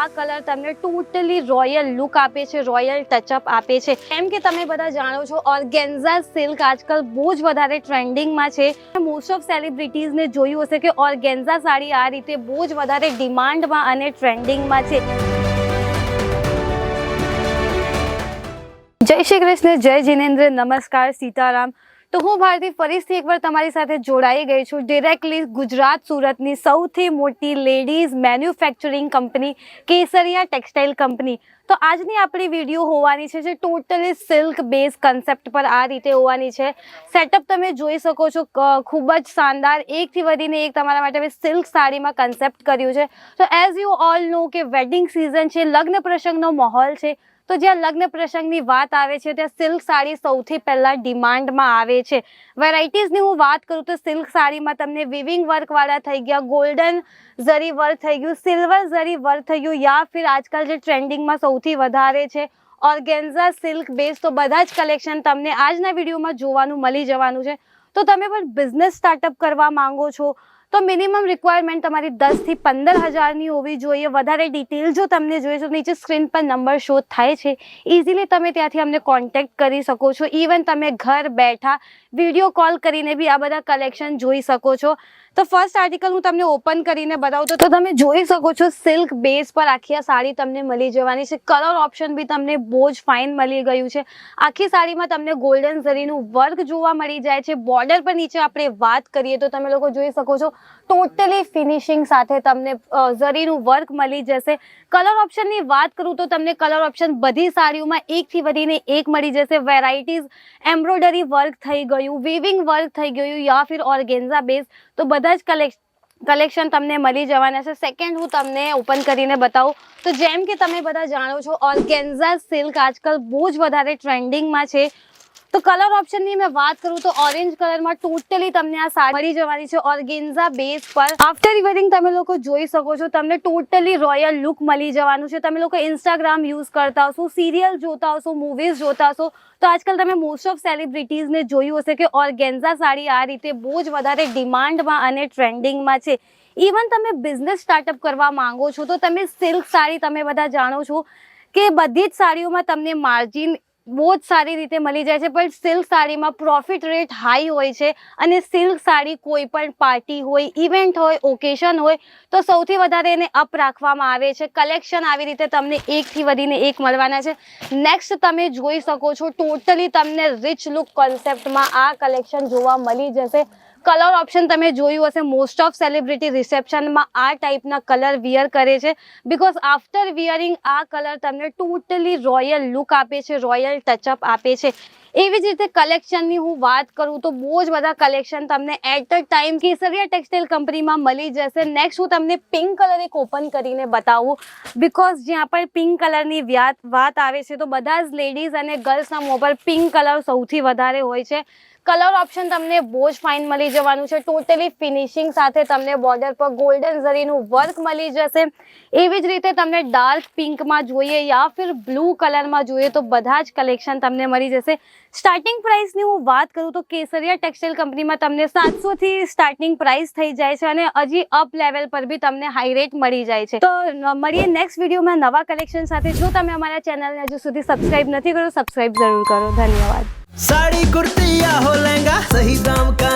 આ કલર તમને totally royal look આપે છે, રોયલ ટચઅપ આપે છે. એમ કે તમે બધા જાણો છો, ઓર્ગેન્ઝા સિલ્ક આજકાલ બહુ જ વધારે ટ્રેન્ડિંગમાં છે. મોસ્ટ ઓફ સેલિબ્રિટીઝને જોયું હશે કે ઓર્ગેન્ઝા સાડી આ રીતે બહુ જ વધારે ડિમાન્ડમાં અને ટ્રેન્ડિંગમાં છે. જય શ્રી કૃષ્ણ, જય જિનેન્દ્ર, નમસ્કાર, સીતારામ. તો હું ભારતી ફરીથી એકવાર તમારી સાથે જોડાઈ ગઈ છું. ડિરેક્ટલી ગુજરાત સુરતની સૌથી મોટી ladies manufacturing company Kesariya textile company તો આજની આપણી વીડિયો હોવાની છે જે ટોટલી સિલ્ક બેઝ કન્સેપ્ટ પર આ રીતે હોવાની છે. સેટઅપ તમે જોઈ શકો છો ખૂબ જ શાનદાર, એકથી વધીને એક તમારા માટે મેં સિલ્ક સાડીમાં કન્સેપ્ટ કર્યું છે. તો એઝ યુ ઓલ નો કે વેડિંગ સિઝન છે, લગ્ન પ્રસંગનો માહોલ છે. તો જ્યાં લગ્ન પ્રસંગની વાત આવે છે, ત્યાં સિલ્ક સાડી સૌથી પહેલાં ડિમાન્ડમાં આવે છે. વેરાયટીઝની હું વાત કરું તો સિલ્ક સાડીમાં તમને વિવિંગ વર્કવાળા થઈ ગયા ગોલ્ડન ઝરી વર્ક થઈ ગયું સિલ્વર ઝરી વર્ક થઈ ગયું, યા ફિર આજકાલ જે ટ્રેન્ડિંગમાં સૌથી વધારે છે. ઓર્ગેન્ઝા સિલ્ક બેઝ તો બધા જ કલેક્શન તમને આજના વિડીયોમાં જોવાનું મળી જવાનું છે. તો તમે પણ બિઝનેસ સ્ટાર્ટઅપ કરવા માંગો છો, તો મિનિમમ રિક્વાયરમેન્ટ તમારી દસથી પંદર હજારની હોવી જોઈએ. વધારે ડિટેલ જો તમને જોઈએ તો નીચે સ્ક્રીન પર નંબર શો થાય છે. ઇઝીલી તમે ત્યાંથી અમને કોન્ટેક્ટ કરી શકો છો. ઇવન તમે ઘર બેઠા વીડિયો કોલ કરીને બી આ બધા કલેક્શન જોઈ શકો છો. તો ફર્સ્ટ આર્ટિકલ હું તમને ઓપન કરીને બતાવું. તો તમે જોઈ શકો છો સિલ્ક બેઝ પર આખી આ સાડી તમને મળી જવાની છે. કલર ઓપ્શન બી તમને બહુ જ ફાઇન મળી ગયું છે. આખી સાડીમાં તમને ગોલ્ડન ઝરીનું વર્ક જોવા મળી જાય છે. બોર્ડર પર નીચે આપણે વાત કરીએ તો તમે લોકો જોઈ શકો છો ટોટલી ફિનિશિંગ સાથે તમને ઝરીનું વર્ક મળી જશે. કલર ઓપ્શનની વાત કરું તો તમને કલર ઓપ્શન બધી સાડીઓમાં એકથી વધીને એક મળી જશે. વેરાયટીઝ એમ્બ્રોઇડરી વર્ક થઈ ગયું વિવિંગ વર્ક થઈ ગયું, યા ફિર ઓર્ગેન્ઝા બેઝ તો બધા જ કલેક્શન કલેક્શન તમને મળી જવાના છે. સેકન્ડ હું તમને ઓપન કરીને બતાવું. તો જેમ કે તમે બધા જાણો છો ઓર્ગેન્ઝા સિલ્ક આજકાલ બહુ જ વધારે ટ્રેન્ડિંગમાં છે. તો કલર ઓપ્શનની મેં વાત કરું તો ઓરેન્જ કલરમાં ટોટલી તમને આ સાડી મળી જવાની છે ઓર્ગેન્ઝા બેઝ પર. આફ્ટર રિવરિંગ તમે લોકો જોઈ શકો છો, તમને ટોટલી રોયલ લુક મળી જવાનું છે. તમે લોકો ઇન્સ્ટાગ્રામ યુઝ કરતા હશો સિરિયલ જોતા હશો મૂવીઝ જોતા હશો. તો આજકાલ તમે મોસ્ટ ઓફ સેલિબ્રિટીઝને જોયું હશે કે ઓર્ગેન્ઝા સાડી આ રીતે બહુ જ વધારે ડિમાન્ડમાં અને ટ્રેન્ડિંગમાં છે. ઇવન તમે બિઝનેસ સ્ટાર્ટઅપ કરવા માંગો છો, તો તમે સિલ્ક સાડી તમે બધા જાણો છો કે બધી જ સાડીઓમાં તમને માર્જિન બહુ જ સારી રીતે મળી જાય છે, પણ સિલ્ક સાડીમાં પ્રોફિટ રેટ હાઈ હોય છે અને સિલ્ક સાડી કોઈ પણ પાર્ટી હોય ઇવેન્ટ હોય ઓકેશન હોય, તો સૌથી વધારે એને અપ રાખવામાં આવે છે. કલેક્શન આવી રીતે તમને એકથી વધીને એક મળવાના છે. નેક્સ્ટ તમે જોઈ શકો છો ટોટલી તમને રિચ લુક કોન્સેપ્ટમાં આ કલેક્શન જોવા મળી જશે. કલર ઓપ્શન તમે જોયું હશે. મોસ્ટ ઓફ સેલિબ્રિટી રિસેપ્શનમાં આ ટાઈપના કલર વિયર કરે છે. બિકોઝ આફ્ટર વિયરિંગ આ કલર તમને ટોટલી રોયલ લુક આપે છે રોયલ ટચઅપ આપે છે. એવી જ રીતે કલેક્શનની હું વાત કરું તો બહુ જ બધા કલેક્શન તમને at a time Kesariya textile કંપનીમાં મળી જશે. નેક્સ્ટ હું તમને પિંક કલર એક ઓપન કરીને બતાવું. બિકોઝ જ્યાં પણ પિંક કલરની વાત આવે છે તો બધા જ લેડીઝ અને ગર્લ્સના મોં પર પિંક કલર સૌથી વધારે હોય છે. કલર ઓપ્શન તમને બહુ જ ફાઇન મળી જવાનું છે. ટોટલી ફિનિશિંગ સાથે તમને બોર્ડર પર ગોલ્ડન ઝરીનું વર્ક મળી જશે. એવી જ રીતે તમને ડાર્ક પિંકમાં જોઈએ યા ફિર બ્લુ કલરમાં જોઈએ તો બધા જ કલેક્શન તમને મળી જશે. સ્ટાર્ટિંગ પ્રાઇસની હું વાત કરું તો કેસરિયા ટેક્સટાઇલ કંપનીમાં તમને સાતસોથી સ્ટાર્ટિંગ પ્રાઇસ થઈ જાય છે અને હજી અપ લેવલ પર બી તમને હાઈ રેટ મળી જાય છે. તો મળીએ નેક્સ્ટ વિડીયોમાં નવા કલેક્શન સાથે. જો તમે અમારા ચેનલને હજુ સુધી સબસ્ક્રાઇબ નથી કરો સબસ્ક્રાઇબ જરૂર કરો. ધન્યવાદ. साड़ी कुर्ती या हो लहंगा सही दाम का